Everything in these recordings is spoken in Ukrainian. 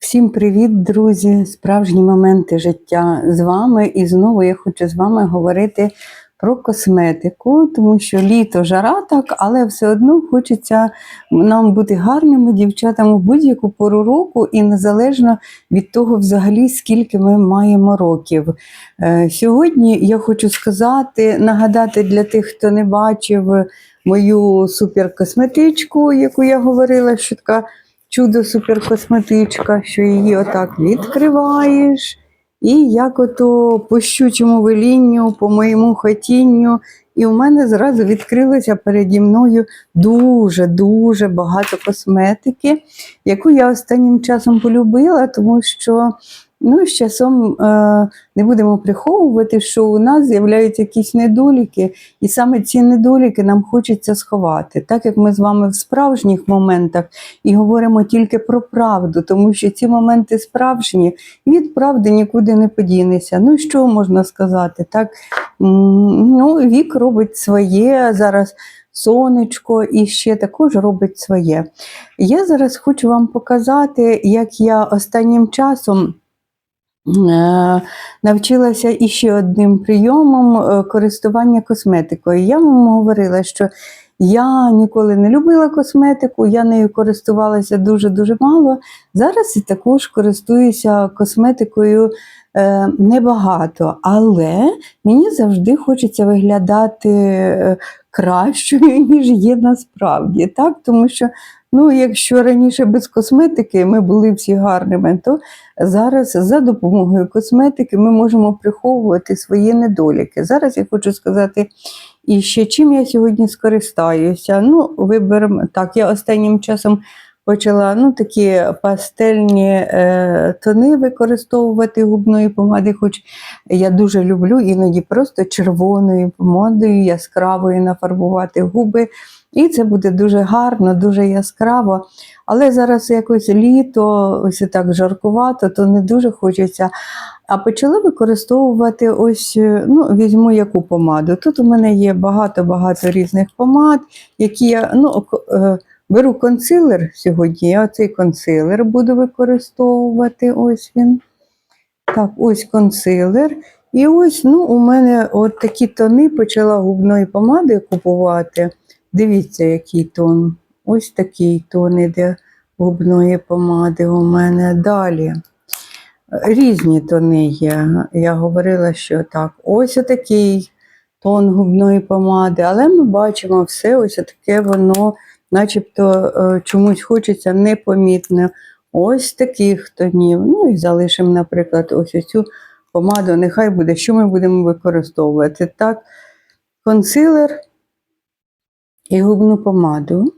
Всім привіт, друзі! Справжні моменти життя з вами. І знову я хочу з вами говорити про косметику, тому що літо жара так, але все одно хочеться нам бути гарними дівчатами в будь-яку пору року, і незалежно від того, взагалі, скільки ми маємо років. Е, Сьогодні я хочу сказати, нагадати для тих, хто не бачив мою суперкосметичку, яку я говорила, що така чудо суперкосметичка, що її отак відкриваєш. І як ото по щучому велінню, по моєму хотінню, і у мене зразу відкрилося переді мною дуже-дуже багато косметики, яку я останнім часом полюбила, тому що ну, з часом е, не будемо приховувати, що у нас з'являються якісь недоліки, і саме ці недоліки нам хочеться сховати, так як ми з вами в справжніх моментах і говоримо тільки про правду, тому що ці моменти справжні, і від правди нікуди не подінеться. Ну що можна сказати? Так, ну, вік робить своє зараз. Сонечко і ще також робить своє. Я зараз хочу вам показати, як я останнім часом навчилася іще одним прийомом е, користування косметикою. Я вам говорила, що я ніколи не любила косметику, я нею користувалася дуже-дуже мало. Зараз і також користуюся косметикою е, небагато, але мені завжди хочеться виглядати е, кращою, ніж є насправді. Так? Тому що, ну, якщо раніше без косметики ми були всі гарними, то зараз за допомогою косметики ми можемо приховувати свої недоліки. Зараз я хочу сказати. І ще чим я сьогодні скористаюся? Ну, виберемо так, я останнім часом почала ну, такі пастельні е, тони використовувати губної помади, хоч я дуже люблю іноді просто червоною помадою, яскравою нафарбувати губи. І це буде дуже гарно, дуже яскраво. Але зараз якось літо, ось так жаркувато, то не дуже хочеться. А почала використовувати ось, е, ну, візьму яку помаду. Тут у мене є багато-багато різних помад, які я ну, е, беру консилер сьогодні. Я цей консилер буду використовувати. Ось він. Так, ось консилер. І ось ну, у мене от такі тони почала губної помади купувати. Дивіться, який тон. Ось такий тон іде губної помади у мене далі. Різні тони є. Я говорила, що так, ось отакий тон губної помади, але ми бачимо все ось таке воно, начебто е, чомусь хочеться непомітно. Ось таких тонів. Ну і залишимо, наприклад, ось цю помаду. Нехай буде, що ми будемо використовувати. Так, консилер і губну помаду.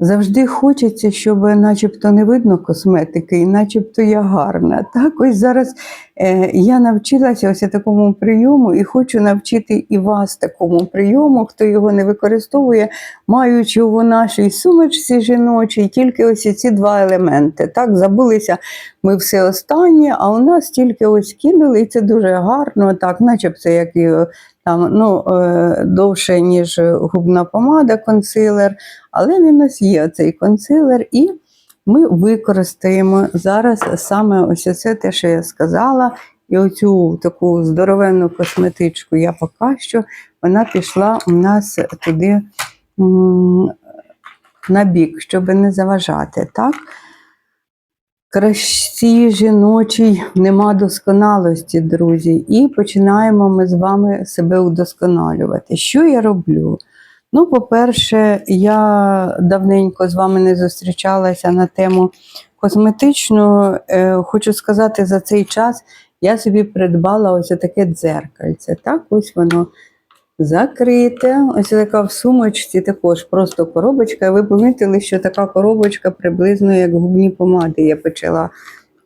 Завжди хочеться, щоб начебто не видно косметики, і начебто я гарна. Так, ось зараз е, я навчилася ось такому прийому і хочу навчити і вас такому прийому, хто його не використовує, маючи у нашій сумочці жіночій тільки ось ці два елементи. Так, забулися ми все останнє, а у нас тільки ось кинули, і це дуже гарно, так, начебто як і там, ну, е, довше, ніж губна помада, консилер, але він ось є цей консилер, і ми використаємо зараз саме ось це те, що я сказала. І оцю таку здоровенну косметичку я поки що, вона пішла у нас туди на бік, щоб не заважати. Так? Красі жіночій нема досконалості, друзі, і починаємо ми з вами себе удосконалювати. Що я роблю? Ну, по-перше, я давненько з вами не зустрічалася на тему косметичну. Е, хочу сказати, за цей час я собі придбала ось таке дзеркальце. Так, ось воно закрите. Ось така в сумочці також просто коробочка. Ви помітили, що така коробочка приблизно як губні помади я почала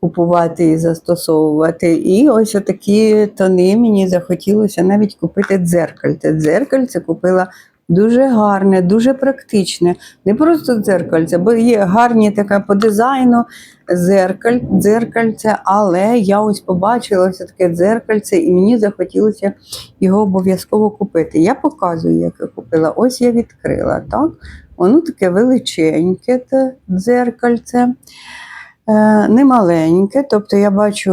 купувати і застосовувати. І ось такі тони мені захотілося навіть купити дзеркальце. Дзеркальце купила дуже гарне, дуже практичне. Не просто дзеркальце, бо є гарні таке по дизайну зеркаль, дзеркальце, але я ось побачила ось таке дзеркальце, і мені захотілося його обов'язково купити. Я показую, як я купила. Ось я відкрила, так? Воно таке величеньке те дзеркальце. е, немаленьке, тобто я бачу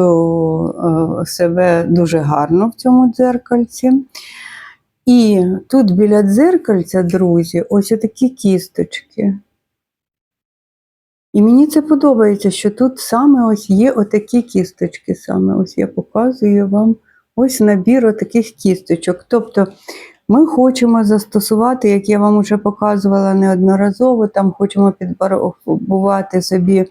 е, себе дуже гарно в цьому дзеркальці. І тут біля дзеркальця, друзі, ось такі кісточки. І мені це подобається, що тут саме ось є отакі кісточки. Саме ось я показую вам ось набір отаких кісточок. Тобто ми хочемо застосувати, як я вам вже показувала неодноразово, там хочемо підфарбувати собі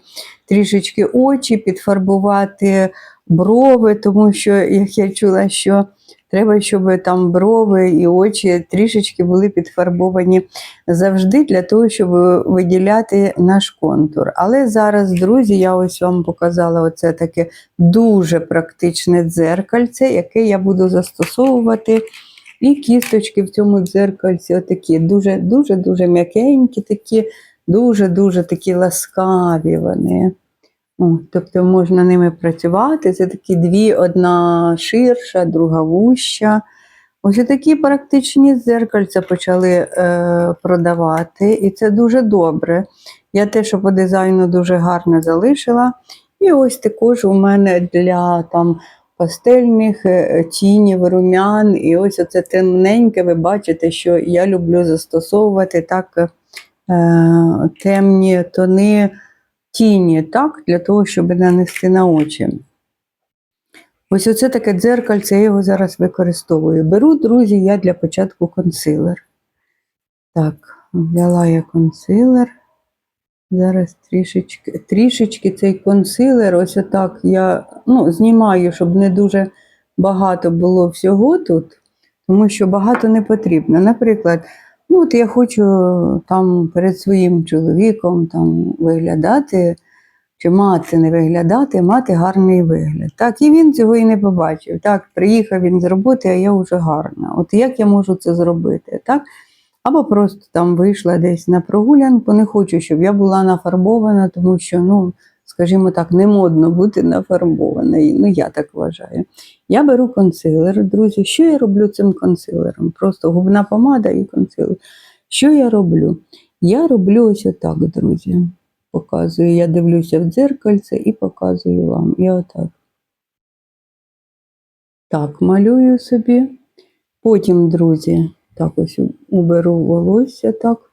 трішечки очі, підфарбувати брови, тому що, як я чула, що треба, щоб там брови і очі трішечки були підфарбовані завжди для того, щоб виділяти наш контур. Але зараз, друзі, я ось вам показала оце таке дуже практичне дзеркальце, яке я буду застосовувати. І кісточки в цьому дзеркальці отакі, дуже-дуже дуже м'якенькі, такі, дуже-дуже такі ласкаві вони. О, тобто можна ними працювати. Це такі дві, одна ширша, друга вуща. Ось такі практичні дзеркальця почали е, продавати, і це дуже добре. Я те, що по дизайну дуже гарно залишила. І ось також у мене для там, пастельних е, тінів, румян. І ось оце темненьке, ви бачите, що я люблю застосовувати так е, темні тони тіні, так, для того, щоб нанести на очі. Ось оце таке дзеркальце, я його зараз використовую. Беру, друзі, я для початку консилер. Так, взяла я консилер. Зараз трішечки трішечки цей консилер, ось отак я ну, знімаю, щоб не дуже багато було всього тут, тому що багато не потрібно. Наприклад, ну, от я хочу там перед своїм чоловіком там, виглядати, чи мати не виглядати, мати гарний вигляд. Так, і він цього і не побачив. Так, приїхав він з роботи, а я вже гарна. От як я можу це зробити? Так? Або просто там вийшла десь на прогулянку. Не хочу, щоб я була нафарбована, тому що, ну, скажімо так, не модно бути нафарбованою. Ну, я так вважаю. Я беру консилер, друзі. Що я роблю цим консилером? Просто губна помада і консилер. Що я роблю? Я роблю ось отак, друзі. Показую, я дивлюся в дзеркальце і показую вам. І отак. Так, малюю собі. Потім, друзі, так ось уберу волосся так.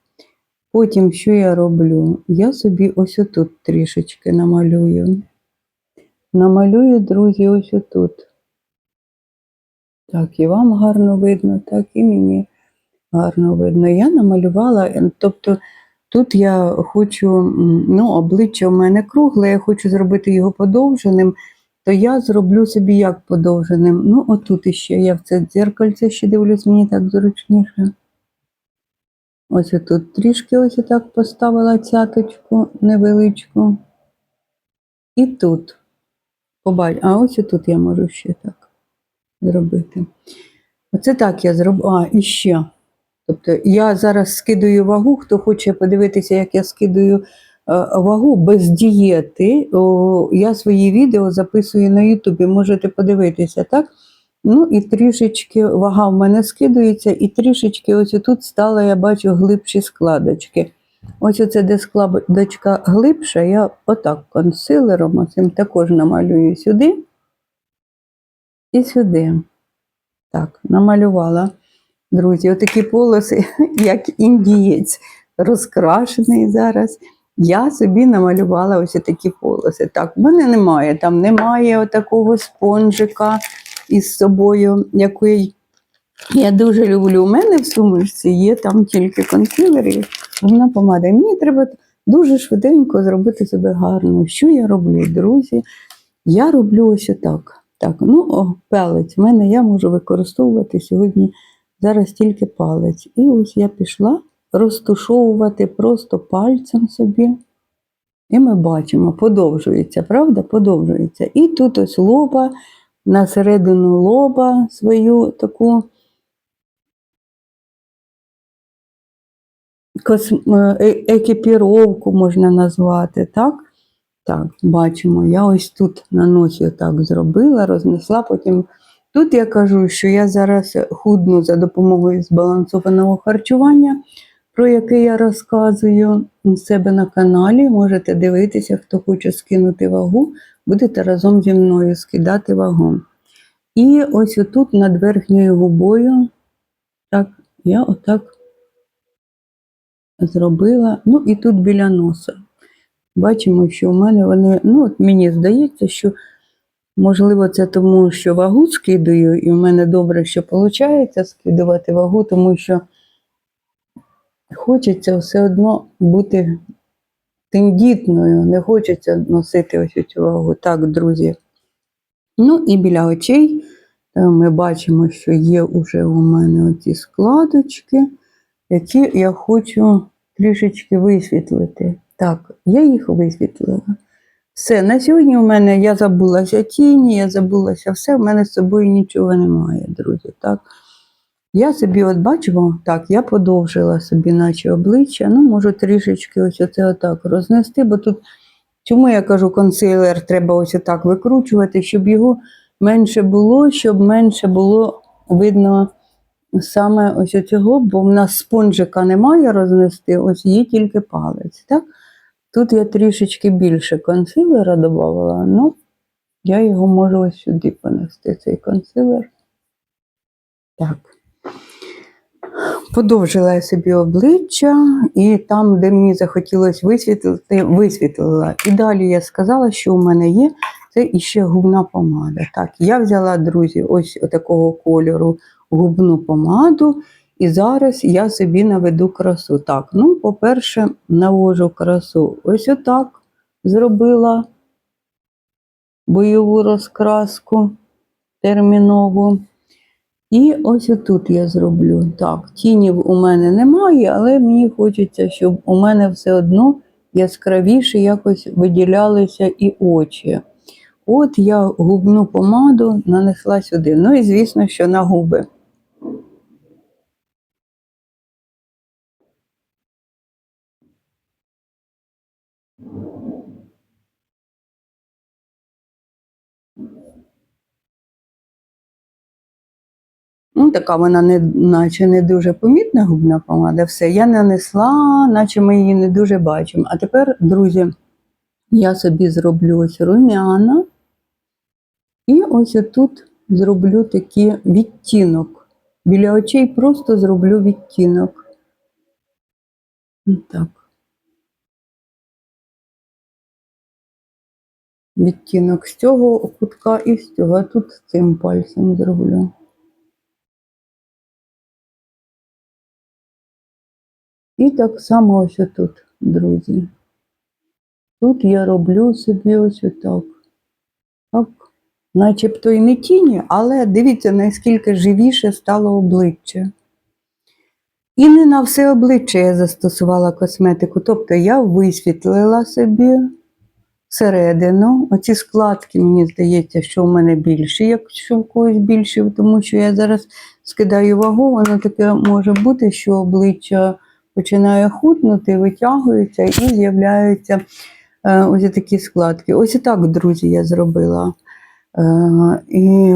Потім, що я роблю? Я собі ось отут трішечки намалюю. Намалюю, друзі, ось отут. Так, і вам гарно видно, так і мені гарно видно. Я намалювала, е, тобто тут я хочу, ну, обличчя у мене кругле, я хочу зробити його подовженим, то я зроблю собі як подовженим. Ну, отут іще я в це дзеркальце ще дивлюсь, мені так зручніше. Ось тут трішки ось так поставила цяточку невеличку. І тут. Побач, а ось тут я можу ще так зробити. Оце так я зроблю. А, і ще. Тобто я зараз скидаю вагу, хто хоче подивитися, як я скидаю вагу без дієти. Я свої відео записую на Ютубі, можете подивитися, так? Ну і трішечки вага в мене скидується, і трішечки ось тут стала, я бачу, глибші складочки. Ось оце, де складочка глибша, я отак консилером оцим також намалюю сюди і сюди. Так, намалювала. Друзі, отакі полоси, як індієць, розкрашений зараз. Я собі намалювала ось такі полоси. Так, в мене немає, там немає отакого спонжика із собою, який я дуже люблю. У мене в сумочці є там тільки консилер і вона помада. Мені треба дуже швиденько зробити себе гарно. Що я роблю, друзі? Я роблю ось так. Так, ну, о, палець. У мене я можу використовувати сьогодні зараз тільки палець. І ось я пішла розтушовувати просто пальцем собі. І ми бачимо, подовжується, правда? Подовжується. І тут ось лоба, на середину лоба свою таку косм... е- екіпіровку можна назвати, так? Так, бачимо, я ось тут на носі так зробила, рознесла. Потім тут я кажу, що я зараз худну за допомогою збалансованого харчування, про яке я розказую у себе на каналі. Можете дивитися, хто хоче скинути вагу, будете разом зі мною скидати вагу. І ось отут над верхньою губою, так, я отак зробила. Ну і тут біля носа. Бачимо, що у мене вони, ну от мені здається, що можливо це тому, що вагу скидаю, і в мене добре, що виходить скидувати вагу, тому що хочеться все одно бути тендітною, не хочеться носити ось цю вагу. Так, друзі. Ну і біля очей е, ми бачимо, що є уже у мене оці складочки, які я хочу трішечки висвітлити. Так, я їх висвітлила. Все, на сьогодні у мене я забулася тіні, я забулася все, в мене з собою нічого немає, друзі. Так. Я собі от бачимо, так, я подовжила собі, наче обличчя. Ну, можу трішечки ось оце отак рознести, бо тут, чому я кажу, консилер треба ось отак викручувати, щоб його менше було, щоб менше було видно саме ось цього, бо в нас спонжика немає рознести, ось є тільки палець. Так? Тут я трішечки більше консилера додавала, ну я його можу ось сюди понести, цей консилер. Так. Подовжила я собі обличчя, і там, де мені захотілося висвітлити, висвітлила. І далі я сказала, що у мене є, це іще губна помада. Так, я взяла, друзі, ось такого кольору губну помаду, і зараз я собі наведу красу. Так, ну, по-перше, навожу красу. Ось отак зробила бойову розкраску термінову. І ось отут я зроблю. Так, тінів у мене немає, але мені хочеться, щоб у мене все одно яскравіше якось виділялися і очі. От я губну помаду нанесла сюди. Ну і звісно, що на губи. Ну, така вона не, наче не дуже помітна губна помада. Все, я нанесла, наче ми її не дуже бачимо. А тепер, друзі, я собі зроблю ось рум'яна. І ось тут зроблю такий відтінок. Біля очей просто зроблю відтінок. Так. Відтінок з цього кутка і з цього. А тут цим пальцем зроблю. І так само ось тут, друзі. Тут я роблю собі ось отак. Так. Начебто і не тіні, але дивіться, наскільки живіше стало обличчя. І не на все обличчя я застосувала косметику. Тобто я висвітлила собі всередину. Оці складки, мені здається, що в мене більші, якщо в когось більші, тому що я зараз скидаю вагу, воно таке може бути, що обличчя починає хутнути, витягується і з'являються е, ось такі складки. Ось і так, друзі, я зробила. Е, і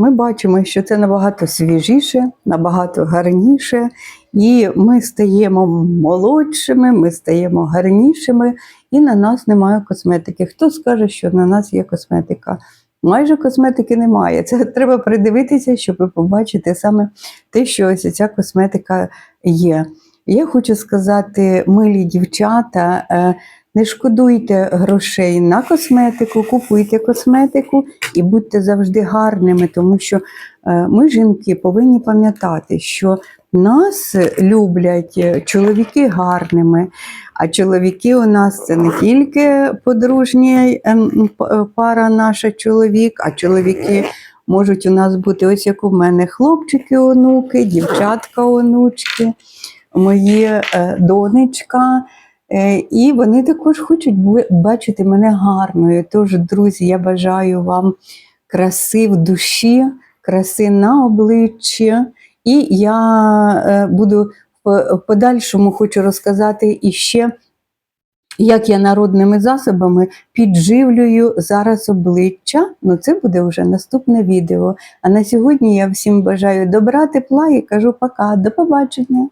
ми бачимо, що це набагато свіжіше, набагато гарніше, і ми стаємо молодшими, ми стаємо гарнішими, і на нас немає косметики. Хто скаже, що на нас є косметика? Майже косметики немає. Це треба придивитися, щоб побачити саме те, що ось ця косметика є. Я хочу сказати, милі дівчата, е, не шкодуйте грошей на косметику, купуйте косметику і будьте завжди гарними, тому що е, ми, жінки, повинні пам'ятати, що нас люблять чоловіки гарними, а чоловіки у нас це не тільки подружня ем, пара наша чоловік, а чоловіки можуть у нас бути ось як у мене хлопчики, онуки, дівчатка, онучки, мої е, донечка. Е, І вони також хочуть бачити мене гарною. Тож, друзі, я бажаю вам краси в душі, краси на обличчі. І я е, буду в подальшому хочу розказати іще, як я народними засобами підживлюю зараз обличчя. Ну, це буде вже наступне відео. А на сьогодні я всім бажаю добра, тепла і кажу пока, до побачення.